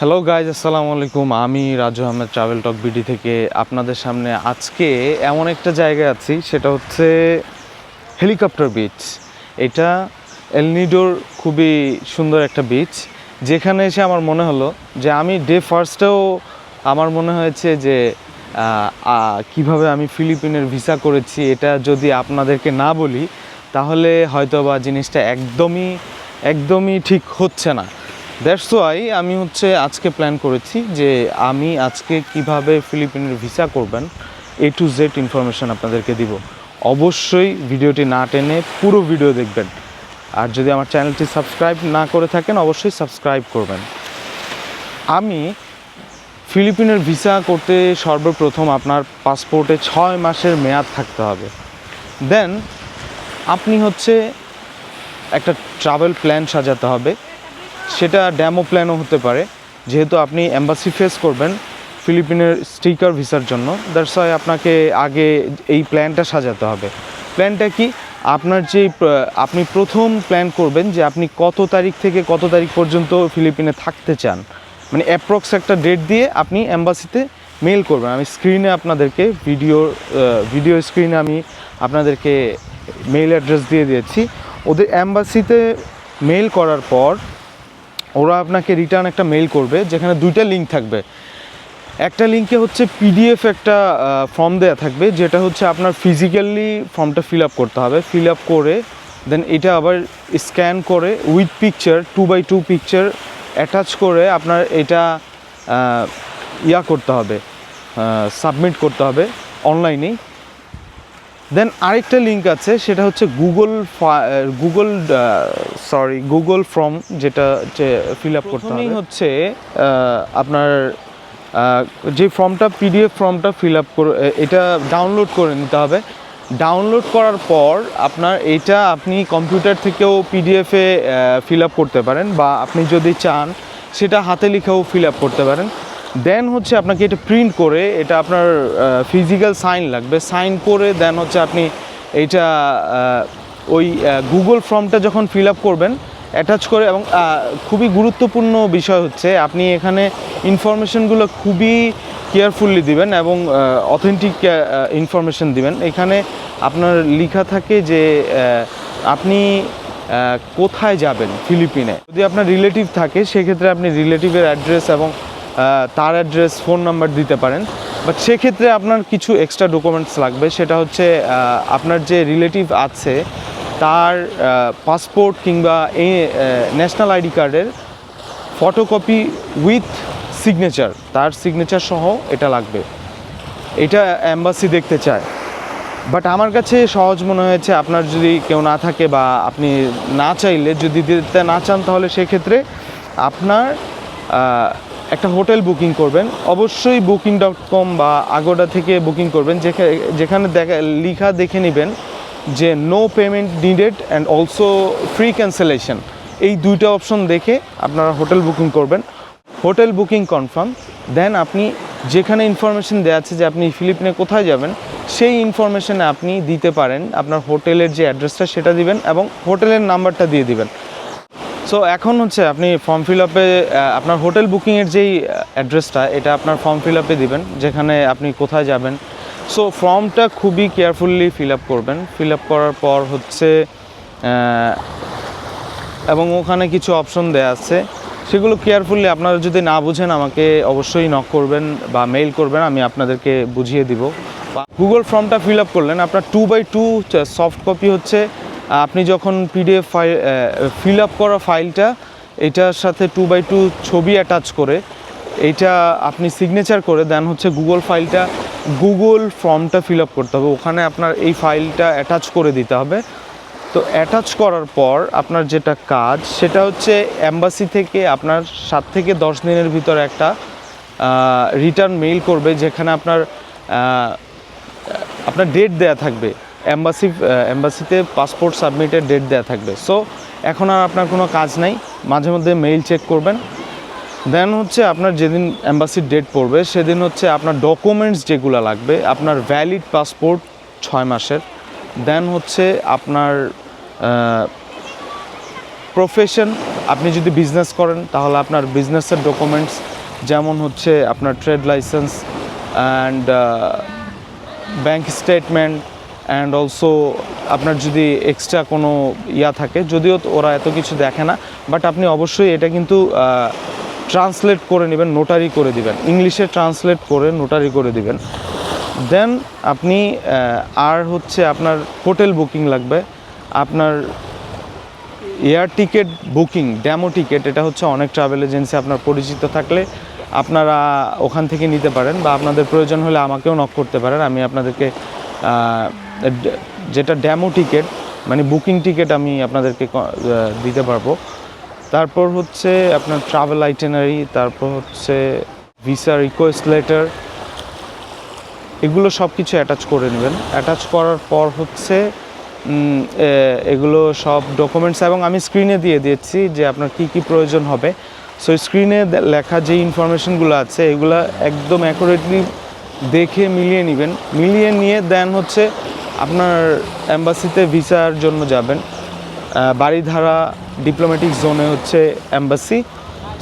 Hello guys আসসালামু আলাইকুম আমি Raju Ahmed Travel Talk BD থেকে আপনাদের সামনে আজকে এমন একটা জায়গায় আছি, সেটা হচ্ছে হেলিকপ্টার বিচ এটা এলনিডোর খুবই সুন্দর একটা বিচ যেখানে এসে আমার মনে হলো যে আমি ডে ফার্স্টেও আমার মনে হয়েছে যে কীভাবে আমি ফিলিপিনের ভিসা করেছি, এটা যদি আপনাদেরকে না বলি, তাহলে হয়তো বা জিনিসটা একদমই একদমই ঠিক হচ্ছে না। দ্যাটস ওয়াই আমি হচ্ছে আজকে প্ল্যান করেছি যে আমি আজকে কীভাবে ফিলিপিনের ভিসা করবেন এ টু জেড ইনফরমেশন আপনাদেরকে দিব। অবশ্যই ভিডিওটি না টেনে পুরো ভিডিও দেখবেন। আর যদি আমার চ্যানেলটি সাবস্ক্রাইব না করে থাকেন, অবশ্যই সাবস্ক্রাইব করবেন। আমি ফিলিপিনের ভিসা করতে সর্বপ্রথম আপনার পাসপোর্টে ছয় মাসের মেয়াদ থাকতে হবে। দেন আপনি হচ্ছে একটা ট্রাভেল প্ল্যান সাজাতে হবে। সেটা ড্যামো প্ল্যানও হতে পারে। যেহেতু আপনি অ্যাম্বাসি ফেস করবেন ফিলিপিনের স্টিকার ভিসার জন্য। দ্যাটস ওয়াই আপনাকে আগে এই প্ল্যানটা সাজাতে হবে। প্ল্যানটা কি? আপনার যে, আপনি প্রথম প্ল্যান করবেন যে আপনি কত তারিখ থেকে কত তারিখ পর্যন্ত ফিলিপিনে থাকতে চান। মানে অ্যাপ্রক্স একটা ডেট দিয়ে আপনি অ্যাম্বাসিতে মেল করবেন। আমি স্ক্রিনে আপনাদেরকে ভিডিও ভিডিও স্ক্রিনে আমি আপনাদেরকে মেল অ্যাড্রেস দিয়ে দিয়েছি। ওদের অ্যাম্বাসিতে মেল করার পর ওরা আপনাকে রিটার্ন একটা মেল করবে, যেখানে দুইটা লিঙ্ক থাকবে। একটা লিঙ্কে হচ্ছে পিডিএফ একটা ফর্ম দেওয়া থাকবে, যেটা হচ্ছে আপনার ফিজিক্যালি ফর্মটা ফিল আপ করতে হবে। ফিল আপ করে দেন এটা আবার স্ক্যান করে with picture two by two picture attach করে আপনার এটা ইয়া করতে হবে সাবমিট করতে হবে অনলাইনেই দেন আরেকটা লিঙ্ক আছে সেটা হচ্ছে Google Google sorry Google form যেটা ফিল আপ করতে হবে। হচ্ছে আপনার যে ফর্মটা পিডিএফ ফর্মটা ফিল আপ করে এটা ডাউনলোড করে নিতে হবে। ডাউনলোড করার পর আপনার এটা আপনি কম্পিউটার থেকেও পিডিএফে ফিল আপ করতে পারেন বা আপনি যদি চান সেটা হাতে লিখেও ফিল আপ করতে পারেন। দেন হচ্ছে আপনাকে এটা প্রিন্ট করে এটা আপনার ফিজিক্যাল সাইন লাগবে। সাইন করে দেন হচ্ছে আপনি আহ, ওই গুগল ফর্মটা যখন ফিল আপ করবেন অ্যাটাচ করে এবং খুবই গুরুত্বপূর্ণ বিষয় হচ্ছে আপনি এখানে ইনফরমেশনগুলো খুবই কেয়ারফুলি দিবেন এবং অথেন্টিক ইনফরমেশন দিবেন। এখানে আপনার লেখা থাকে যে আপনি কোথায় যাবেন ফিলিপিনে? যদি আপনার রিলেটিভ থাকে সেক্ষেত্রে আপনি রিলেটিভের অ্যাড্রেস এবং তার অ্যাড্রেস ফোন নাম্বার দিতে পারেন। বাট সেক্ষেত্রে আপনার কিছু এক্সট্রা ডকুমেন্টস লাগবে। সেটা হচ্ছে আপনার যে রিলেটিভ আছে, তার পাসপোর্ট কিংবা এই ন্যাশনাল আইডি কার্ডের ফটোকপি উইথ সিগনেচার তার সিগনেচার সহ এটা লাগবে। এটা অ্যাম্বাসি দেখতে চায়। বাট আমার কাছে সহজ মনে হয়েছে, আপনার যদি কেউ না থাকে বা আপনি না চাইলে, যদি দিতে না চান, তাহলে সেক্ষেত্রে আপনার একটা হোটেল বুকিং করবেন। অবশ্যই বুকিং ডট কম বা আগোডা থেকে বুকিং করবেন। যেখানে দেখা, লিখা দেখে নেবেন যে no payment needed and also free cancellation. এই দুইটা অপশন দেখে আপনারা হোটেল বুকিং করবেন। Hotel booking confirm. দেন আপনি যেখানে ইনফরমেশন দেওয়া আছে যে আপনি ফিলিপিনে কোথায় যাবেন, সেই ইনফরমেশনে আপনি দিতে পারেন। আপনার হোটেলের যে অ্যাড্রেসটা সেটা দিবেন এবং হোটেলের নাম্বারটা দিয়ে দিবেন। সো এখন হচ্ছে আপনি ফর্ম ফিল আপে আপনার হোটেল বুকিংয়ের যেই অ্যাড্রেসটা এটা আপনার ফর্ম ফিল আপে দিবেন, যেখানে আপনি কোথায় যাবেন। সো ফর্মটা খুবই কেয়ারফুলি ফিল আপ করবেন। ফিল আপ করার পর হচ্ছে এবং ওখানে কিছু অপশন দেওয়া আছে। সেগুলো কেয়ারফুলি আপনারা যদি না বুঝেন, আমাকে অবশ্যই নক করবেন বা মেইল করবেন, আমি আপনাদেরকে বুঝিয়ে দিব। গুগল ফর্মটা ফিল আপ করলেন, আপনার two by two soft copy হচ্ছে আপনি যখন পিডিএফ ফাইল ফিল আপ করা ফাইলটা এটার সাথে টু বাই টু ছবি অ্যাটাচ করে, এইটা আপনি সিগনেচার করে দেন হচ্ছে গুগল ফাইলটা গুগল ফর্মটা ফিল আপ করতে হবে। ওখানে আপনার এই ফাইলটা অ্যাটাচ করে দিতে হবে। তো অ্যাটাচ করার পর আপনার যেটা কাজ, সেটা হচ্ছে অ্যাম্বাসি থেকে আপনার সাত থেকে দশ দিনের ভিতর একটা রিটার্ন মেইল করবে, যেখানে আপনার আপনার ডেট দেয়া থাকবে। অ্যাম্বাসি অ্যাম্বাসিতে পাসপোর্ট সাবমিটের ডেট দেওয়া থাকবে। সো এখন আর আপনার কোনো কাজ নাই, মাঝে মধ্যে মেইল চেক করবেন। দেন হচ্ছে আপনার যেদিন অ্যাম্বাসির ডেট পড়বে, সেদিন হচ্ছে আপনার ডকুমেন্টস যেগুলো লাগবে, আপনার ভ্যালিড পাসপোর্ট ছয় মাসের। দেন হচ্ছে আপনার প্রফেশন আপনি যদি বিজনেস করেন, তাহলে আপনার বিজনেসের ডকুমেন্টস যেমন হচ্ছে আপনার trade licence and bank statement and also আপনার যদি এক্সট্রা কোনো ইয়া থাকে, যদিও ওরা এত কিছু দেখে না বাট আপনি অবশ্যই এটা কিন্তু ট্রান্সলেট করে নেবেন নোটারি করে দিবেন। ইংলিশে ট্রান্সলেট করে নোটারি করে দিবেন। দেন আপনি আর হচ্ছে আপনার হোটেল বুকিং লাগবে। আপনার air ticket booking dummy ticket এটা হচ্ছে অনেক ট্রাভেল এজেন্সি আপনার পরিচিত থাকলে আপনারা ওখান থেকে নিতে পারেন বা আপনাদের প্রয়োজন হলে আমাকেও নক করতে পারেন, আমি আপনাদেরকে যেটা ড্যামো টিকিট মানে বুকিং টিকিট আমি আপনাদেরকে দিতে পারব। তারপর হচ্ছে আপনার ট্রাভেল আইটেনারি তারপর হচ্ছে ভিসা রিকোয়েস্ট লেটার এগুলো সব কিছু অ্যাটাচ করে নেবেন। অ্যাটাচ করার পর হচ্ছে এগুলো সব ডকুমেন্টস এবং আমি স্ক্রিনে দিয়ে দিয়েছি যে আপনার কি কি প্রয়োজন হবে। সো স্ক্রিনে লেখা যে ইনফরমেশনগুলো আছে, এগুলো একদম অ্যাকুরেটলি দেখে মিলিয়ে নেবেন। মিলিয়ে নিয়ে দেন হচ্ছে আপনার অ্যাম্বাসিতে ভিসার জন্য যাবেন। বাড়িধারা ডিপ্লোম্যাটিক জোনে হচ্ছে অ্যাম্বাসি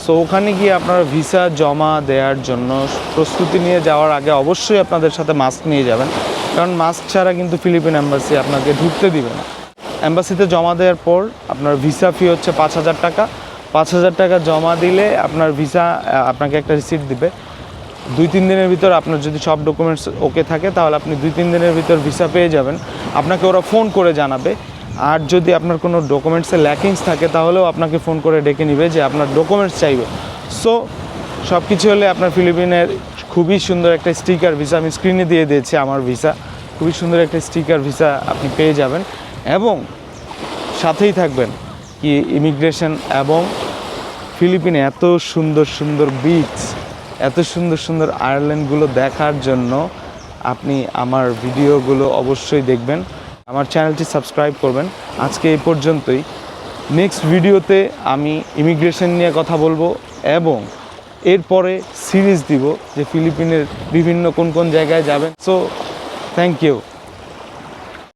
সো ওখানে গিয়ে আপনারা ভিসা জমা দেওয়ার জন্য প্রস্তুতি নিয়ে যাওয়ার আগে অবশ্যই আপনাদের সাথে মাস্ক নিয়ে যাবেন। কারণ মাস্ক ছাড়া কিন্তু ফিলিপিন অ্যাম্বাসি আপনাকে ঢুকতে দিবে না। অ্যাম্বাসিতে জমা দেওয়ার পর আপনার ভিসা ফি হচ্ছে পাঁচ হাজার টাকা। পাঁচ হাজার টাকা জমা দিলে আপনার ভিসা আপনাকে একটা রিসিপ্ট দিবে। দুই, তিন দিনের ভিতর আপনার যদি সব ডকুমেন্টস ওকে থাকে, তাহলে আপনি দুই, তিন দিনের ভিতর ভিসা পেয়ে যাবেন। আপনাকে ওরা ফোন করে জানাবে। আর যদি আপনার কোনো ডকুমেন্টসে ল্যাকিংস থাকে, তাহলেও আপনাকে ফোন করে ডেকে নিবে যে আপনার ডকুমেন্টস চাইবে। সো সব কিছু হলে আপনার ফিলিপিনের খুবই সুন্দর একটা স্টিকার ভিসা আমি স্ক্রিনে দিয়ে দিয়েছি আমার ভিসা খুবই সুন্দর একটা স্টিকার ভিসা আপনি পেয়ে যাবেন। এবং সাথেই থাকবেন কি ইমিগ্রেশন এবং ফিলিপিনে এত সুন্দর সুন্দর বিচ এত সুন্দর সুন্দর আয়ারল্যান্ডগুলো দেখার জন্য আপনি আমার ভিডিওগুলো অবশ্যই দেখবেন। আমার চ্যানেলটি সাবস্ক্রাইব করবেন। আজকে এই পর্যন্তই। নেক্সট ভিডিওতে আমি ইমিগ্রেশন নিয়ে কথা বলব এবং এরপরে সিরিজ দিব যে ফিলিপিনের বিভিন্ন কোন কোন জায়গায় যাবেন। So thank you